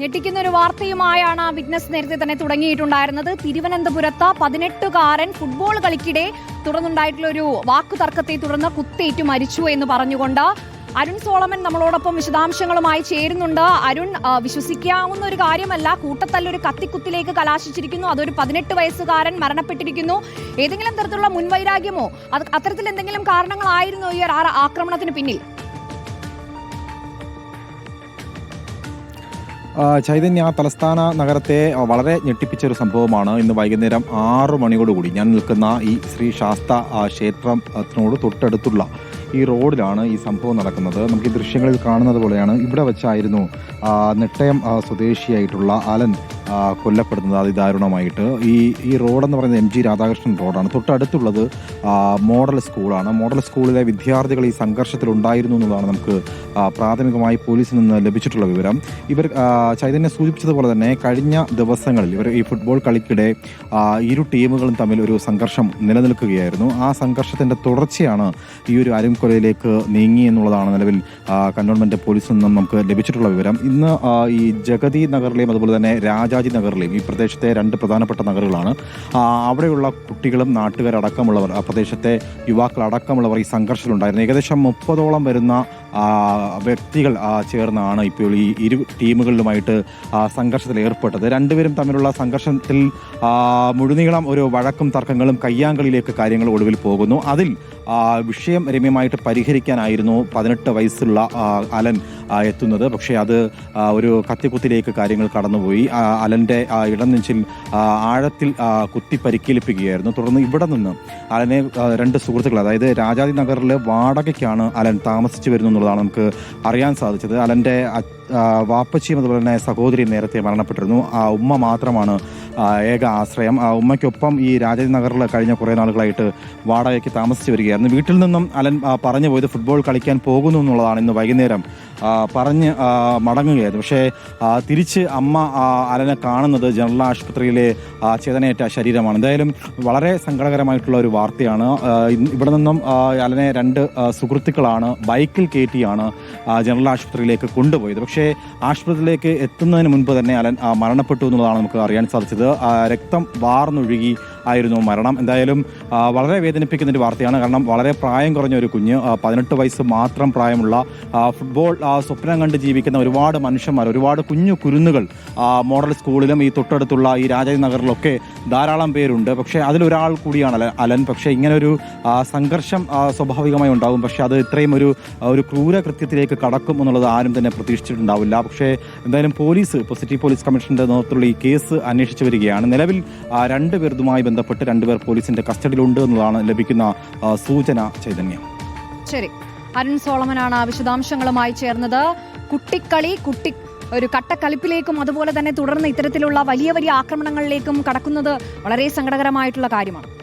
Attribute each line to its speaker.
Speaker 1: ഞെട്ടിക്കുന്ന ഒരു വാർത്തയുമായാണ് ആ വിറ്റ്നസ് നേരത്തെ തന്നെ തുടങ്ങിയിട്ടുണ്ടായിരുന്നത്. തിരുവനന്തപുരത്ത് പതിനെട്ടുകാരൻ ഫുട്ബോൾ കളിക്കിടെ തുടർന്നുണ്ടായിട്ടുള്ള ഒരു വാക്കുതർക്കത്തെ തുടർന്ന് കുത്തേറ്റു മരിച്ചു എന്ന് പറഞ്ഞുകൊണ്ട് അരുൺ സോളമൻ നമ്മളോടൊപ്പം വിശദാംശങ്ങളുമായി ചേരുന്നുണ്ട്. അരുൺ വിശ്വസിക്കാവുന്ന ഒരു കാര്യമല്ല. കൂട്ടത്തല്ലൊരു കത്തിക്കുത്തിലേക്ക് കലാശിച്ചിരിക്കുന്നു. അതൊരു പതിനെട്ട് വയസ്സുകാരൻ മരണപ്പെട്ടിരിക്കുന്നു. ഏതെങ്കിലും തരത്തിലുള്ള മുൻവൈരാഗ്യമോ അത് അത്തരത്തിൽ എന്തെങ്കിലും കാരണങ്ങളായിരുന്നോ ഈ ആക്രമണത്തിന് പിന്നിൽ?
Speaker 2: ചൈതന്യ തലസ്ഥാന നഗരത്തെ വളരെ ഞെട്ടിപ്പിച്ച ഒരു സംഭവമാണ്. ഇന്ന് വൈകുന്നേരം ആറു മണിയോടുകൂടി ഞാൻ നിൽക്കുന്ന ഈ ശ്രീ ശാസ്ത ക്ഷേത്രത്തിനോട് തൊട്ടടുത്തുള്ള ഈ റോഡിലാണ് ഈ സംഭവം നടക്കുന്നത്. നമുക്ക് ഈ ദൃശ്യങ്ങളിൽ കാണുന്നത് പോലെയാണ്. ഇവിടെ വെച്ചായിരുന്നു നെട്ടയം സ്വദേശിയായിട്ടുള്ള അലൻ കൊല്ലപ്പെടുന്നത് അതിദാരുണമായിട്ട് ഈ ഈ റോഡെന്ന് പറയുന്നത് എം ജി രാധാകൃഷ്ണൻ റോഡാണ്. തൊട്ടടുത്തുള്ളത് മോഡൽ സ്കൂളാണ്. മോഡൽ സ്കൂളിലെ വിദ്യാർത്ഥികൾ ഈ സംഘർഷത്തിൽ ഉണ്ടായിരുന്നു എന്നുള്ളതാണ് നമുക്ക് പ്രാഥമികമായി പോലീസിൽ നിന്ന് ലഭിച്ചിട്ടുള്ള വിവരം. ഇവർ ചൈതന്യ സൂചിപ്പിച്ചതുപോലെ തന്നെ കഴിഞ്ഞ ദിവസങ്ങളിൽ ഇവർ ഈ ഫുട്ബോൾ കളിക്കിടെ ഇരു ടീമുകളും തമ്മിൽ ഒരു സംഘർഷം നിലനിൽക്കുകയായിരുന്നു. ആ സംഘർഷത്തിന്റെ തുടർച്ചയാണ് ഈ ഒരു അരുംകൊലയിലേക്ക് നീങ്ങി എന്നുള്ളതാണ് നിലവിൽ ആ, കന്റോൺമെന്റ് പോലീസിൽ നിന്നും നമുക്ക് ലഭിച്ചിട്ടുള്ള വിവരം. ഇന്ന് ഈ ജഗതി നഗറിലെയും അതുപോലെ തന്നെ രാജാജി നഗറിലെയും ഈ പ്രദേശത്തെ രണ്ട് പ്രധാനപ്പെട്ട നഗറുകളാണ്. അവിടെയുള്ള കുട്ടികളും നാട്ടുകാരടക്കമുള്ളവർ ആ പ്രദേശത്തെ യുവാക്കളടക്കമുള്ളവർ ഈ സംഘർഷത്തിലുണ്ടായിരുന്നു. ഏകദേശം മുപ്പതോളം വരുന്ന വ്യക്തികൾ ചേർന്നാണ് ഇപ്പോൾ ഈ ഇരു ടീമുകളിലുമായിട്ട് സംഘർഷത്തിൽ ഏർപ്പെട്ടത്. രണ്ടുപേരും തമ്മിലുള്ള സംഘർഷത്തിൽ മുഴുനീളം ഒരു വഴക്കും തർക്കങ്ങളും കയ്യാങ്കളിയിലേക്ക് കാര്യങ്ങൾ ഒടുവിൽ പോകുന്നു. അതിൽ വിഷയം രമ്യമായിട്ട് പരിഹരിക്കാനായിരുന്നു പതിനെട്ട് വയസ്സുള്ള അലൻ എത്തുന്നത്. പക്ഷേ അത് ഒരു കത്തിക്കുത്തിലേക്ക് കാര്യങ്ങൾ കടന്നുപോയി. അലന്റെ ഇടനെഞ്ചിൽ ആഴത്തിൽ കുത്തി പരിക്കേൽപ്പിക്കുകയായിരുന്നു. തുടർന്ന് ഇവിടെ നിന്ന് അലനെ രണ്ട് സുഹൃത്തുക്കൾ അതായത് രാജാതി നഗറിലെ വാടകയ്ക്കാണ് അലൻ താമസിച്ചു വരുന്നു എന്നുള്ളതാണ് നമുക്ക് അറിയാൻ സാധിച്ചത്. അലന്റെ അ- വാപ്പച്ചിയും അതുപോലെ തന്നെ സഹോദരിയും നേരത്തെ മരണപ്പെട്ടിരുന്നു. ആ ഉമ്മ മാത്രമാണ് ഏക ആശ്രയം. ഉമ്മയ്ക്കൊപ്പം ഈ രാജേന്ദ്ര നഗറിൽ കഴിഞ്ഞ കുറേ നാളുകളായിട്ട് വാടകയ്ക്ക് താമസിച്ചു വരികയായിരുന്നു. വീട്ടിൽ നിന്നും അലൻ പറഞ്ഞു പോയത് ഫുട്ബോൾ കളിക്കാൻ പോകുന്നു എന്നുള്ളതാണ് ഇന്ന് വൈകുന്നേരം പറഞ്ഞ് മടങ്ങുകയായിരുന്നു. പക്ഷേ തിരിച്ച് അമ്മ അലനെ കാണുന്നത് ജനറൽ ആശുപത്രിയിലെ ചേതനയേറ്റ ശരീരമാണ്. എന്തായാലും വളരെ സങ്കടകരമായിട്ടുള്ള ഒരു വാർത്തയാണ്. ഇവിടെ നിന്നും അലനെ രണ്ട് സുഹൃത്തുക്കളാണ് ബൈക്കിൽ കയറ്റിയാണ് ജനറൽ ആശുപത്രിയിലേക്ക് കൊണ്ടുപോയത്. പക്ഷേ ആശുപത്രിയിലേക്ക് എത്തുന്നതിന് മുൻപ് തന്നെ അലൻ മരണപ്പെട്ടു എന്നുള്ളതാണ് നമുക്ക് അറിയാൻ സാധിച്ചത്. രക്തം വാർന്നൊഴുകി ആയിരുന്നു മരണം. എന്തായാലും വളരെ വേദനിപ്പിക്കുന്ന ഒരു വാർത്തയാണ്. കാരണം വളരെ പ്രായം കുറഞ്ഞ ഒരു കുഞ്ഞ് പതിനെട്ട് വയസ്സ് മാത്രം പ്രായമുള്ള ഫുട്ബോൾ സ്വപ്നം കണ്ട് ജീവിക്കുന്ന ഒരുപാട് മനുഷ്യന്മാർ ഒരുപാട് കുഞ്ഞു കുരുന്നുകൾ മോഡൽ സ്കൂളിലും ഈ തൊട്ടടുത്തുള്ള ഈ രാജാജി നഗറിലൊക്കെ ധാരാളം പേരുണ്ട്. പക്ഷേ അതിലൊരാൾ കൂടിയാണ് അലൻ. പക്ഷേ ഇങ്ങനൊരു സംഘർഷം സ്വാഭാവികമായി ഉണ്ടാകും. പക്ഷേ അത് ഇത്രയും ഒരു ഒരു ക്രൂര കൃത്യത്തിലേക്ക് കടക്കും എന്നുള്ളത് ആരും തന്നെ പ്രതീക്ഷിച്ചിട്ടുണ്ടാവില്ല. പക്ഷേ എന്തായാലും പോലീസ് ഇപ്പോൾ സിറ്റി പോലീസ് കമ്മീഷന്റെ നേതൃത്വത്തിലുള്ള ഈ കേസ് അന്വേഷിച്ചു വരികയാണ്. നിലവിൽ രണ്ട് പേർ ഇതുമായി ബന്ധപ്പെട്ട് രണ്ടുപേർ പോലീസിന്റെ കസ്റ്റഡിയിലുണ്ട് എന്നതാണ് ലഭിക്കുന്ന സൂചന ചൈതന്യം.
Speaker 1: ശരി. അരുൺ സോളമനാണ് വിശദാംശങ്ങളുമായി ചേർന്നത്. കുട്ടിക്കളി കുട്ടി ഒരു കട്ടക്കലിപ്പിലേക്കും അതുപോലെ തന്നെ തുടർന്ന് ഇത്തരത്തിലുള്ള വലിയ വലിയ ആക്രമണങ്ങളിലേക്കും കടക്കുന്നത് വളരെ സങ്കടകരമായിട്ടുള്ള കാര്യമാണ്.